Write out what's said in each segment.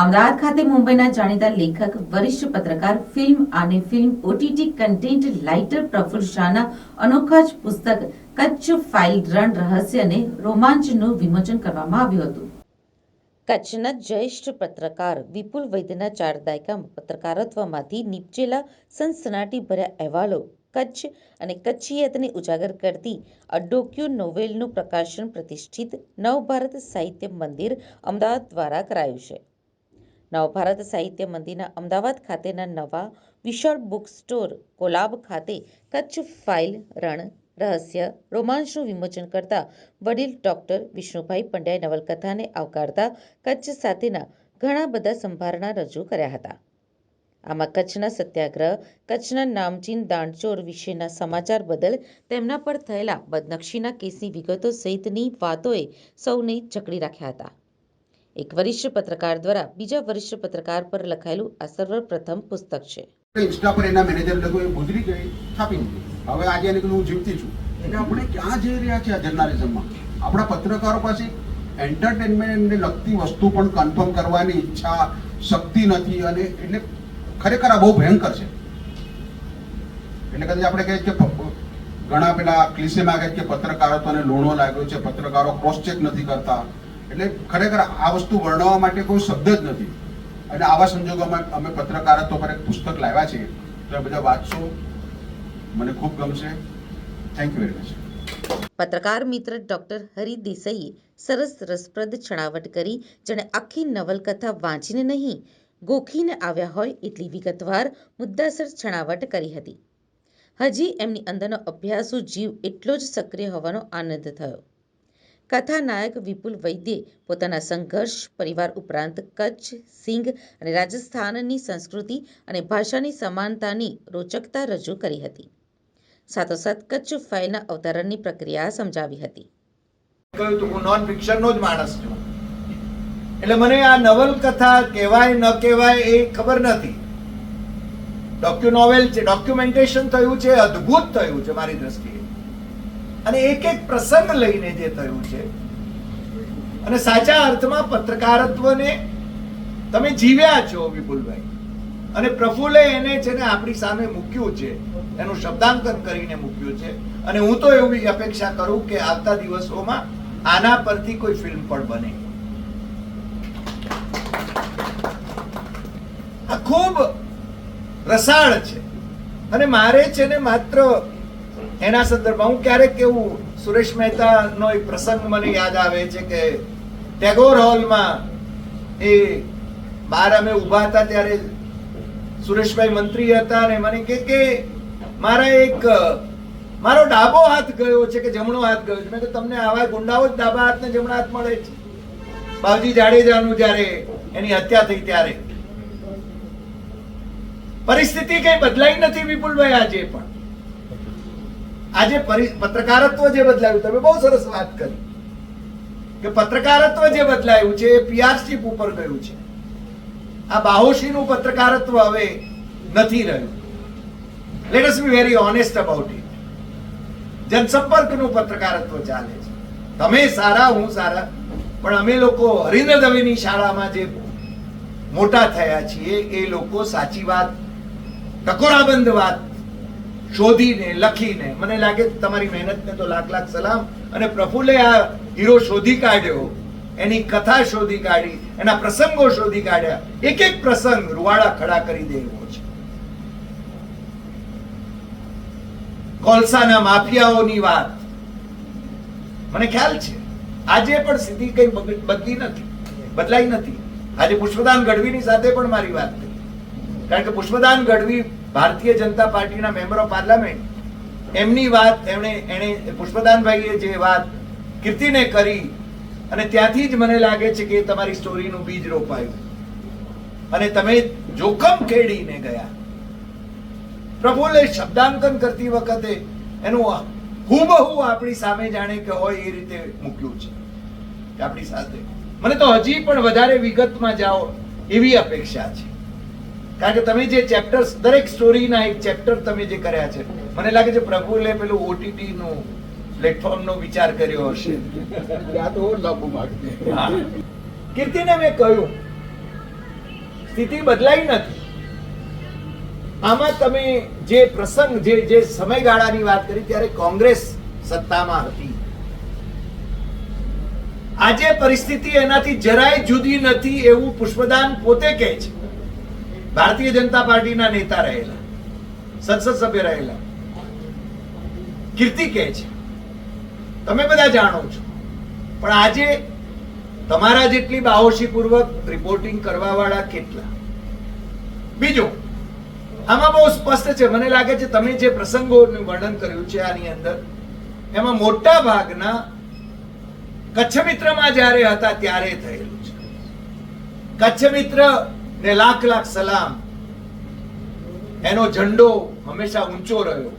અમદાવાદ ખાતે મુંબઈના જાણીતા લેખક, વરિષ્ઠ પત્રકાર, ફિલ્મ અને film OTT content writer Praful શાહના અનોખા જ પુસ્તક કચ્છ ફાઇલ રણ રહસ્ય અને રોમાંચનું વિમોચન કરવામાં આવ્યું હતું. કચ્છના જ્યેષ્ઠ પત્રકાર વિપુલ વૈદ્યના ચાર દાયકામાં પત્રકારત્વમાંથી નીપજેલા સનસનાટી ભર્યા અહેવાલો કચ્છ અને કચ્છીયતને ઉજાગર કરતી અડોક્યુ નોવેલનું પ્રકાશન પ્રતિષ્ઠિત નવભારત સાહિત્ય મંદિર અમદાવાદ દ્વારા કરાયું છે. નવભારત સાહિત્ય મંદિરના અમદાવાદ ખાતેના નવા વિશાળ બુક સ્ટોર કોલાબ ખાતે કચ્છ ફાઇલ રણ, રહસ્ય રોમાંચનું વિમોચન કરતા વડીલ ડોક્ટર વિષ્ણુભાઈ પંડ્યાએ નવલકથાને આવકારતા કચ્છ સાથેના ઘણા બધા સંભારણા રજૂ કર્યા હતા. આમાં કચ્છના સત્યાગ્રહ, કચ્છના નામચીન દાણચોર વિશેના સમાચાર બદલ તેમના પર થયેલા બદનક્ષીના કેસની વિગતો સહિતની વાતોએ સૌને જકડી રાખ્યા હતા. એક વરિષ્ઠ પત્રકાર દ્વારા બીજા વરિષ્ઠ પત્રકાર પર લખાયેલું આ સર્વપ્રથમ પુસ્તક છે. ઇન્સ્ટા પર એના મેનેજર લોકો એ ગુજરી ગઈ, છાપી હવે આજે એને હું જીવતી છું. એટલે આપણે ક્યાં જઈ રહ્યા છે આ જર્નાલિઝમમાં? આપણા પત્રકારો પાસે એન્ટરટેનમેન્ટને લગતી વસ્તુ પણ કન્ફર્મ કરવાની ઈચ્છા, શક્તિ નથી અને એટલે ખરેખર આ બહુ ભયંકર છે. એટલે કદાચ આપણે કહીએ કે ઘણા પેલા ક્લિસેમાં કહે કે પત્રકારત્વને લૂણો લાગ્યો છે, પત્રકારો ક્રોસ ચેક નથી કરતા. એટલે ખરેખર આ વસ્તુ વર્ણવવા માટે કોઈ શબ્દ જ નથી. અને આવા સંજોગોમાં અમે પત્રકારત્વ પર એક પુસ્તક લાવ્યા છીએ તો એ બધા વાંચશો. મને ખૂબ ગમશે. થેન્ક યુ વેરી મચ પત્રકાર મિત્ર ડોક્ટર હરિ દેસાઈએ સરસ રસપ્રદ છણાવટ કરી, જેણે આખી નવલકથા વાંચીને નહીં, ગોખીને આવ્યા હોય એટલી વિગતવાર મુદ્દાસર છણાવટ કરી હતી. હજી એમની અંદરનો અભ્યાસુ જીવ એટલો જ સક્રિય હોવાનો આનંદ થયો. કથાનાયક વિપુલ વૈદ્યે પોતાના સંઘર્ષ પરિવાર ઉપરાંત કચ્છ, સિંઘ અને રાજસ્થાનની સંસ્કૃતિ અને ભાષાની સમાનતાની રોચકતા રજૂ કરી હતી. સાથોસાથ કચ્છ ફાઇલના અવતરણની પ્રક્રિયા સમજાવી હતી. કહ્યું તો, હું નોન ફિક્શનનો જ માણસ છું. એટલે મને આ નવલકથા કહેવાય, ન કહેવાય એ ખબર નથી. ડોક્યુ નોવેલ છે ડોક્યુમેન્ટેશન થયું છે, અદ્ભુત થયું છે મારી દ્રષ્ટિએ. અને એક એક પ્રસંગ લઈને જે થયું છે. અને સાચા અર્થમાં પત્રકારત્વને તમે જીવ્યા છો, વિપુલભાઈ. અને પ્રફુલ્લે એને છે ને આપણી સામે મૂક્યું છે. એનું શબ્દાંકન કરીને મૂક્યું છે. અને હું તો એવી અપેક્ષા કરું કે આવતા દિવસોમાં આના પરથી કોઈ ફિલ્મ પણ બને. આ ખૂબ રસાળ છે. અને મારે છે ને માત્ર એના સંદર્ભમાં હું ક્યારેક કેવું સુરેશ મહેતાનો એક પ્રસંગ મને યાદ આવે છે કે ટેગોર હોલમાં એ બહાર અમે ઊભા હતા ત્યારે સુરેશભાઈ મંત્રી હતા અને મને કે કે મારા એક, મારો ડાબો હાથ ગયો છે કે જમણો હાથ ગયો છે. મેં તમને આવા ગુંડાઓ જ ડાબા હાથ ને જમણા હાથ મળે છે. બાવજી જાડેજાનું જ્યારે એની હત્યા થઈ ત્યારે. પરિસ્થિતિ કઈ બદલાઈ નથી વિપુલભાઈ આજે પણ. આજે પત્રકારત્વ જે બદલાયું, તમે બહુ સરસ વાત કરી. કે પત્રકારત્વ જે બદલાયું છે એ પીઆરશીપ ઉપર ગયું છે. આ બાહોશીનું પત્રકારત્વ હવે નથી રહ્યું. Let us be very honest about it જનસંપર્કનું પત્રકારત્વ ચાલે છે. તમે સારા, હું સારા, પણ અમે લોકો હરિન્દ્ર દવેની શાળામાં જે મોટા થયા છીએ, એ લોકો સાચી વાત, ટકોરાબંધ વાત શોધીને, લખીને. મને લાગે તમારી મહેનતને તો લાખ લાખ સલામ. અને પ્રફુલ્લે આ હીરો શોધી કાઢ્યો. એની કથા શોધી કાઢી, એના પ્રસંગો શોધી કાઢ્યા. એક એક પ્રસંગ રૂવાડા ખડા કરી દે છે. કોલસાના માફિયાઓની વાત. મને ખ્યાલ છે. આજે પણ સ્થિતિ કઈ બદલી નથી. બદલાઈ નથી. આજે પુષ્પદાન ગઢવીની સાથે પણ મારી વાત થઈ કારણ કે પુષ્પદાન ગઢવી ભારતીય જનતા પાર્ટીના મેમ્બર ઓફ પાર્લામેન્ટ, એમની વાત એમણે, એણે પુષ્પદાનભાઈએ જે વાત કીર્તિને કરી, અને ત્યાંથી જ મને લાગે છે કે તમારી સ્ટોરીનું બીજ રોપાયું. અને તમે જોખમ ખેડીને ગયા. પ્રફુલ્લે શબ્દાંકન કરતી વખતે એનું હુબહુ આપણી સામે જાણે કે હોય એ રીતે મૂક્યું છે. આપણી સાથે. મને તો હજી પણ વધારે વિગતમાં જાઓ એવી અપેક્ષા છે. કારણ કે તમે જે ચેપ્ટર્સ દરેક સ્ટોરીના એક ચેપ્ટર તમે જે કર્યા છે મને લાગે છે પ્રભુલે પેલું ઓટીટી નું પ્લેટફોર્મ નો વિચાર કર્યો હશે. ત્યાં તો લાંબુ માર્ગ હા. કીર્તિને મેં કહ્યું સ્થિતિ બદલાઈ નથી. આમાં તમે જે પ્રસંગ જે જે સમયગાળાની વાત કરી ત્યારે કોંગ્રેસ સત્તામાં હતી. આજે પરિસ્થિતિ એનાથી જરાય જુદી નથી એવું પુષ્પદાન પોતે કહે છે. ભારતીય જનતા પાર્ટીના નેતા રહેલા, સંસદ સભ્ય રહેલા. કીર્તિ કહે છે, તમે બધા જાણો છો, પણ આજે તમારા જેટલી બાહોશીપૂર્વક રિપોર્ટિંગ કરવાવાળા કેટલા? બીજું, આમાં બહુ સ્પષ્ટ છે, મને લાગે છે તમે જે પ્રસંગોનું વર્ણન કર્યું છે આની અંદર, એમાં મોટા ભાગના કચ્છ મિત્રમાં જ્યારે હતા ત્યારે થયેલું છે. કચ્છ મિત્ર ને લાખ લાખ સલામ. એનો ઝંડો હંમેશા ઊંચો રહ્યો.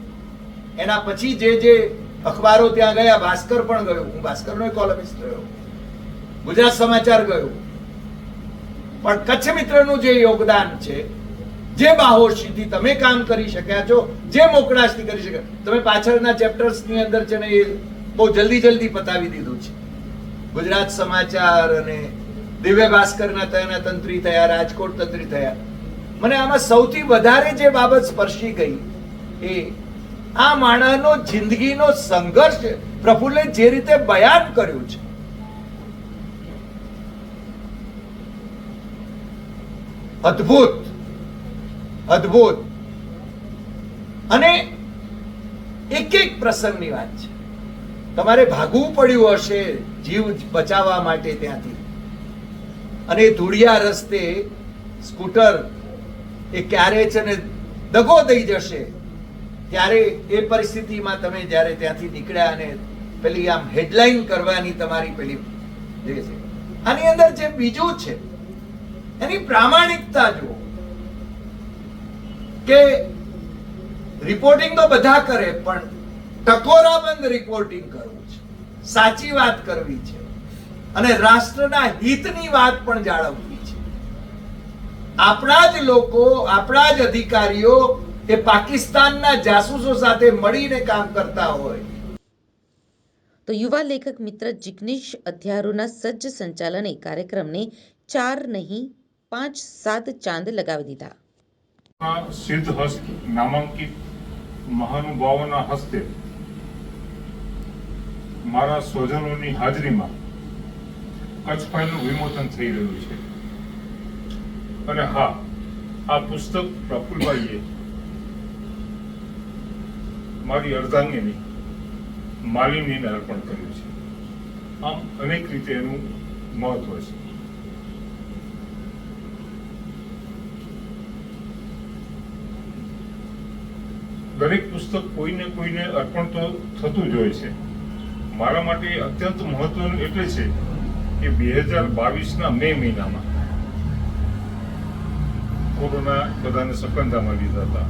એના પછી જે જે અખબારો ત્યાં ગયા, ભાસ્કર પણ ગયો. હું ભાસ્કરનો કોલમિસ્ટ રહ્યો. ગુજરાત સમાચાર ગયો. પણ કચ્છ મિત્રનું જે યોગદાન છે, જે બાહોશીથી તમે કામ કરી શક્યા છો, જે મોકળાશથી કરી શક્યા, તમે પાછળના ચેપ્ટર્સની અંદર છે ને એ બહુ જલ્દી જલ્દી પતાવી દીધું છે. ગુજરાત સમાચાર અને દિવ્ય ભાસ્કરના તેના તંત્રી થયા, રાજકોટ તંત્રી થયા. મને આમાં સૌથી વધારે જે બાબત સ્પર્શી ગઈ એ આ માણસનો જિંદગીનો સંઘર્ષ પ્રફુલ્લે જે રીતે બયાન કર્યું છે. અદ્ભુત અદ્ભુત. અને એક એક પ્રસંગની વાત છે. તમારે ભાગવું પડ્યું હશે જીવ બચાવવા માટે ત્યાંથી. અને ધૂળિયા રસ્તે સ્કૂટર એ ક્યારે છે ને દગો દઈ જશે, ત્યારે એ પરિસ્થિતિમાં તમે જ્યારે ત્યાંથી નીકળ્યા અને પેલી આમ હેડલાઇન કરવાની તમારી પેલી જે છે. આની અંદર જે બીજું છે, એની પ્રામાણિકતા જુઓ કે રિપોર્ટિંગ તો બધા કરે, પણ ટકોરાબંધ રિપોર્ટિંગ કરવું છે. સાચી વાત કરવી છે. અને રાષ્ટ્રના હિતની વાત પણ જાળવવી છે. આપણા જ લોકો આપણા જ અધિકારીઓ એ પાકિસ્તાનના જાસૂસો સાથે મળીને કામ કરતા હોય. તો યુવા લેખક મિત્ર જિગ્નેશ અધ્યારુના સજ્જ સંચાલને કાર્યક્રમને ચાર નહીં પાંચ સાત ચાંદ લગાવી દીધા. સિદ્ધ હસ્ત નામાંકિત મહાનુભાવોના હસ્તે મારા સ્વજનોની હાજરીમાં કચ્છ વિમોચન થઈ રહ્યું છે. અને હા, આ પુસ્તક પ્રફુલભાઈએ મારી અર્ધાંગીની માલિનીને અર્પણ કર્યું છે. આમ અનેક રીતે એનું મહત્વ છે. દરેક પુસ્તક કોઈને કોઈને અર્પણ તો થતું જ હોય છે. મારા માટે અત્યંત મહત્વનું એટલે છે કે બે હજાર બાવીસના મે મહિનામાં કોરોના બધાને સકંજામાં લીધા હતા.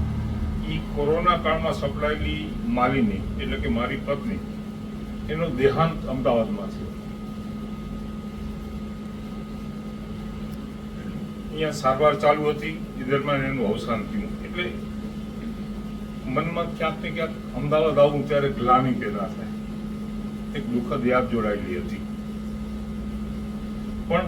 એ કોરોના કાળમાં સપડાયેલી માલિની, એટલે કે મારી પત્ની, એનો દેહાંત અમદાવાદમાં થયો. અહીંયા સારવાર ચાલુ હતી, એ દરમિયાન એનું અવસાન થયું. એટલે મનમાં ક્યાંક ને ક્યાંક અમદાવાદ આવું ત્યારે ગ્લાની પેદા થાય. એક દુઃખદ યાદ જોડાયેલી હતી. પણ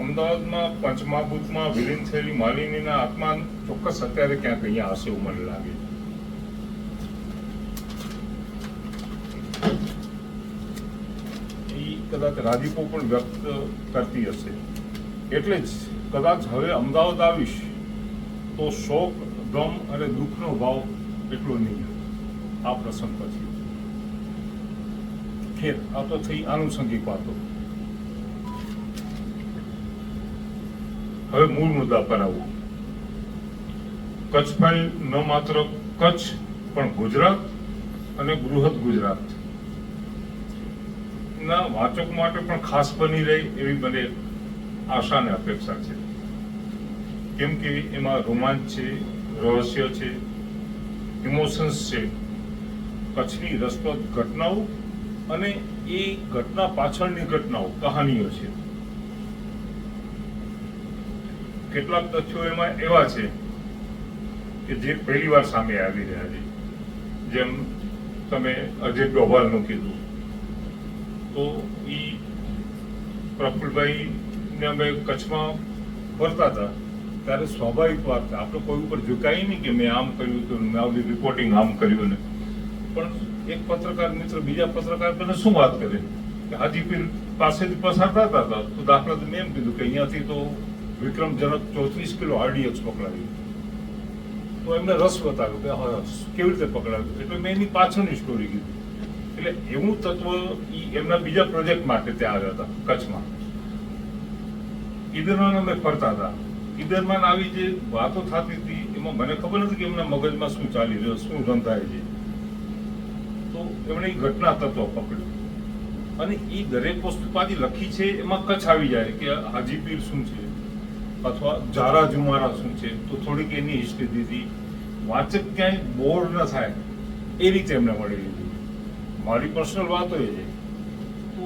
અમદાવાદમાં પંચમહાભૂતમાં વિલીન થયેલી માલિનીના આત્મા ચોક્કસ અત્યારે ક્યાંક અહીંયા હશે એવું મને લાગે. એ કદાચ રાજીપો પણ વ્યક્ત કરતી હશે. એટલે જ કદાચ હવે અમદાવાદ આવીશ તો શોક, ગમ અને દુઃખનો ભાવ એટલો નહીં આ પ્રસંગ પછી. ખેર, આ તો થઈ આનુષંગિક વાતો. હવે મૂળ મુદ્દા પર આવું. કચ્છ ફાઇલ ન માત્ર કચ્છ, પણ ગુજરાત અને બૃહદ ગુજરાત. ના વાચક માટે પણ ખાસ બની રહે એવી મને આશા અને અપેક્ષા છે. કેમ કે એમાં રોમાંચ છે, રહસ્ય છે, ઇમોશન્સ છે. કચ્છની રસપ્રદ ઘટનાઓ અને એ ઘટના પાછળની ઘટનાઓ કહાનીઓ છે. કેટલાક તથ્યો એમાં એવા છે કે જે પહેલી વાર સામે આવી રહ્યા છે. જેમ તમે અજય ડોભાલનું કીધું. તો એ પ્રફુલભાઈ ને અમે કચ્છમાં ફરતા હતા. ત્યારે સ્વાભાવિક વાત આપણે કોઈ ઉપર ઝુકાય નહીં કે મેં આમ કર્યું હતું મેં આવી રિપોર્ટિંગ આમ કર્યું ને પણ એક પત્રકાર મિત્ર, બીજા પત્રકાર મને શું વાત કરે? કે હાજીપીર પાસેથી પસાર થતા હતા, તો દાખલા મેં એમ કીધું કે અહીંયાથી તો વિક્રમજનક ચોત્રીસ કિલો આરડીએક્સ પકડાવ્યું તો એમને રસ બતાવ્યો કે હા, કેવી રીતે પકડાવ્યું એટલે મેં એની પાછળની સ્ટોરી કીધી. એટલે એવું તત્વ એમના બીજા પ્રોજેક્ટ માટે ત્યાં આવ્યા હતા, કચ્છમાં. ઈદરમાન અમે ફરતા હતા. ઈદરમાન આવી જે વાતો થતી હતી, એમાં મને ખબર નથી કે એમના મગજમાં શું ચાલી રહ્યું, શું રંધાય છે. તો એમણે ઘટના તત્વ પકડ્યું અને એ દરેક વસ્તુ પાછી લખી છે, એમાં કચ્છ આવી જાય કે હાજીપીર શું છે? અથવા જારા જુમારા શું છે, તો થોડીક એની હિસ્ટ્રી દીધી. વાચક ક્યાંય બોર ન થાય, એ રીતે એમને મળી લીધી. મારી પર્સનલ વાત એ છે, તો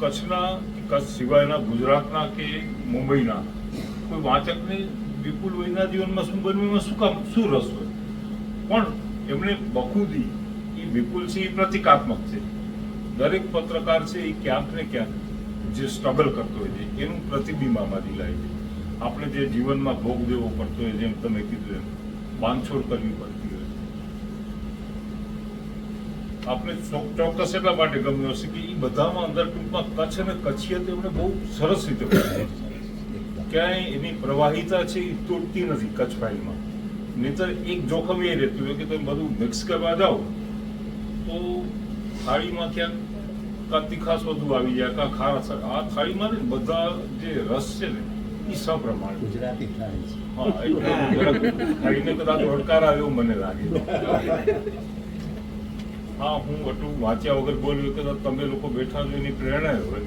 કચ્છના કચ્છ સિવાયના ગુજરાતના કે મુંબઈના, કોઈ વાચકને વિપુલ વયના જીવનમાં શું એમાં શું કામ, શું રસ હોય? પણ એમણે બખુદી એ વિપુલ છે એ પ્રતિકાત્મક છે. દરેક પત્રકાર છે એ ક્યાંક ને ક્યાંક જે સ્ટ્રગલ કરતો હોય છે, એનું પ્રતિબિંબ આમાંથી લાય છે. આપણે જે જીવનમાં ભોગ દેવો પડતો હોય જેમ તમે કીધું એમ, બાંધછોડ કરવી પડતી હોય. આપણે ચોક્કસ એટલા માટે ગમ્યો હશે કે એ બધામાં અંદર ટૂંકમાં કચ્છ અને કચ્છીએ એમણે બહુ સરસ રીતે ક્યાંય એની પ્રવાહિતા છે એ તૂટતી નથી કચ્છ ફાઇલમાં નહીતર એક જોખમ એ રહેતું હોય કે તમે બધું મિક્સ કરવા જાઓ, તો થાળીમાં ક્યાંક કાં તીખાસ વધુ આવી જાય કાં ખારા આ થાળીમાં બધા જે રસ છે ને એ સપ્રમાણ ગુજરાતી થાળી છે. હા એટલે ખાઈને કદાચ ઓડકાર આવ્યો મને લાગે. હા હું એટલું વાંચ્યા વગર બોલ્યું કદાચ તમે લોકો બેઠા છો એની પ્રેરણા હોય.